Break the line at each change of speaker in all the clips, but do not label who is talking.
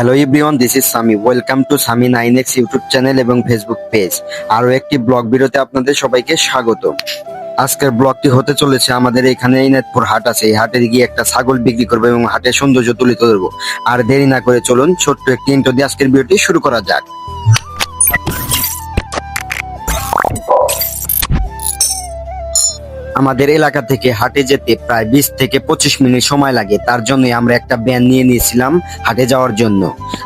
Hello everyone this is Sami welcome to Sami nine X YouTube channel এবং Facebook page আরও একটি blog ভিডিওতে আপনাদের সবাইকে স্বাগত। আজকের ব্লগটি হতে চলেছে আমাদের এখানে ইনাদপুর হাট আছে। এই হাটে গিয়ে একটা ছাগল বিক্রি করব এবং হাটের সৌন্দর্য তুলে ধরবো। আর দেরি না করে চলুন, ছোট্ট একটি ইন্টো দিয়ে আজকের ভিডিওটি শুরু করা যাক। আমাদের এলাকা থেকে হাটে যেতে প্রায় বিশ থেকে পঁচিশ মিনিট সময় লাগে। তার জন্য আমরা একটা ব্যান নিয়ে নিয়েছিলাম হাটে যাওয়ার জন্য।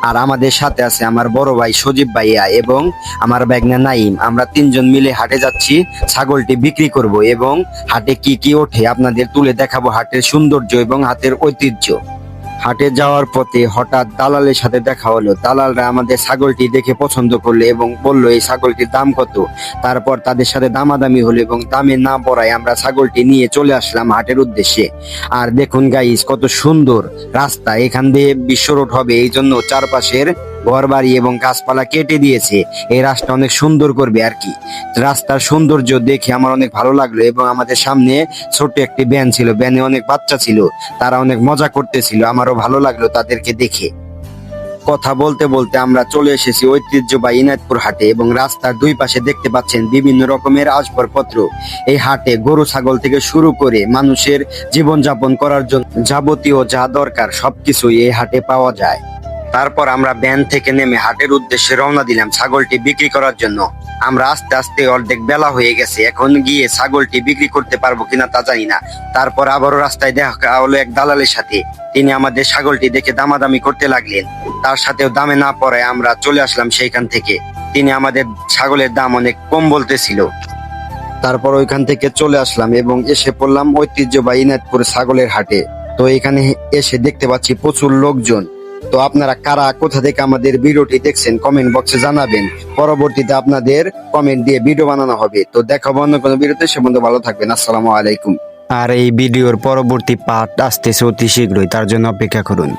আর আমাদের সাথে আছে আমার বড় ভাই সজীব ভাইয়া এবং আমার ব্যাগনা নাইম আমরা তিনজন মিলে হাটে যাচ্ছি, ছাগলটি বিক্রি করব এবং হাটে কি কি ওঠে আপনাদের তুলে দেখাবো হাটের সৌন্দর্য এবং হাতের ঐতিহ্য। হাটে যাওয়ার পথে হঠাৎ দালালের সাথে দেখা হলো। দালালরা আমাদের ছাগলটি দেখে পছন্দ করল এবং বলল, এই ছাগলটির দাম কত? তারপর তাদের সাথে দামাদামি হলো এবং দামে না পড়ায় আমরা ছাগলটি নিয়ে চলে আসলাম হাটের উদ্দেশ্যে। আর দেখুন গাইস কত সুন্দর রাস্তা। এখান দিয়ে বিশ্ব রোড হবে এই জন্য চারপাশের ঘর বাড়ি এবং গাছপালা কেটে দিয়েছে। এই রাস্তা অনেক সুন্দর করবে আর কি। রাস্তার সৌন্দর্য দেখে আমার অনেক ভালো লাগল এবং আমাদের সামনে ছোট্ট একটি ব্যান ছিল। ব্যানে অনেক বাচ্চা ছিল। তারা অনেক মজা করতেছিল। আমারও ভালো লাগল তাদেরকে দেখে। কথা বলতে বলতে আমরা চলে এসেছি ঐতিহ্যবাহী ইনাদপুর হাটে এবং রাস্তার দুই পাশে দেখতে পাচ্ছেন বিভিন্ন রকমের আসবাবপত্র। এই হাটে গরু, ছাগল থেকে শুরু করে মানুষের জীবনযাপন করার জন্য যাবতীয় যা দরকার সবকিছুই এই হাটে পাওয়া যায়। তারপর আমরা ব্যান থেকে নেমে হাটের উদ্দেশ্যে রওনা দিলাম ছাগলটি বিক্রি করার জন্য। আমরা আস্তে আস্তে অর্ধেক বেলা হয়ে গেছে, এখন গিয়ে ছাগলটি বিক্রি করতে পারব কিনা তা জানি না। তারপর আবারও রাস্তায় দেখা হলো এক দালালের সাথে। তিনি আমাদের ছাগলটি দেখে দামাদামি করতে লাগলেন। তার সাথেও দামে না পড়ায় আমরা চলে আসলাম সেইখান থেকে। তিনি আমাদের ছাগলের দাম অনেক কম বলতেছিল। তারপর ওইখান থেকে চলে আসলাম এবং এসে পড়লাম ঐতিহ্যবাহী ইনাদপুর ছাগলের হাটে। তো এখানে এসে দেখতে পাচ্ছি প্রচুর লোকজন। তো আপনারা কারা, কোথা থেকে আমাদের ভিডিওটি দেখছেন কমেন্ট বক্সে জানাবেন। পরবর্তীতে আপনাদের কমেন্ট দিয়ে ভিডিও বানানো হবে। তো দেখাবো অন্য কোনো ভিডিওতে, সে বন্ধু ভালো থাকবেন। আসসালামু আলাইকুম। আর এই ভিডিওর পরবর্তী পার্ট আসতেছে অতি শীঘ্রই, তার জন্য অপেক্ষা করুন।